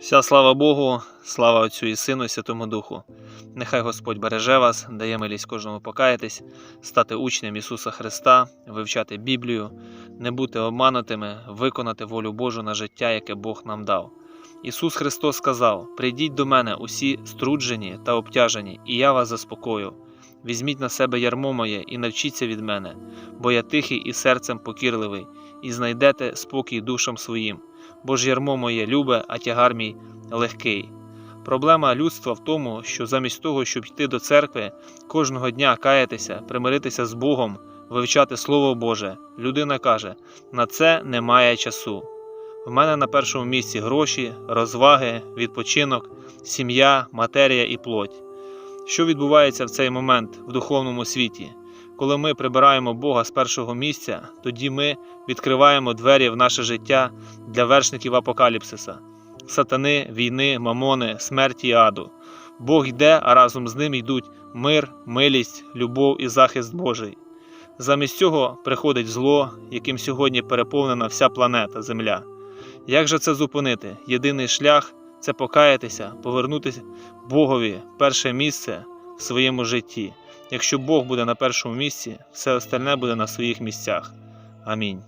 Вся слава Богу, слава Отцю і Сину, і Святому Духу. Нехай Господь береже вас, дає милість кожному покаятись, стати учнем Ісуса Христа, вивчати Біблію, не бути обманутими, виконати волю Божу на життя, яке Бог нам дав. Ісус Христос сказав: Прийдіть до мене усі струджені та обтяжені, і я вас заспокою. Візьміть на себе ярмо моє і навчіться від мене, бо я тихий і серцем покірливий, і знайдете спокій душам своїм бо ж ярмо моє любе, а тягар мій легкий. Проблема людства в тому, що замість того, щоб йти до церкви, кожного дня каятися, примиритися з Богом, вивчати Слово Боже, людина каже: на це немає часу. В мене на першому місці гроші, розваги, відпочинок, сім'я, матерія і плоть. Що відбувається в цей момент в духовному світі? Коли ми прибираємо Бога з першого місця, тоді ми відкриваємо двері в наше життя для вершників апокаліпсиса, сатани, війни, мамони, смерті і аду. Бог йде, а разом з ним йдуть мир, милість, любов і захист Божий. Замість цього приходить зло, яким сьогодні переповнена вся планета Земля. Як же це зупинити? Єдиний шлях це покаятися, повернутися Богові перше місце в своєму житті. Якщо Бог буде на першому місці, все остальне буде на своїх місцях. Амінь.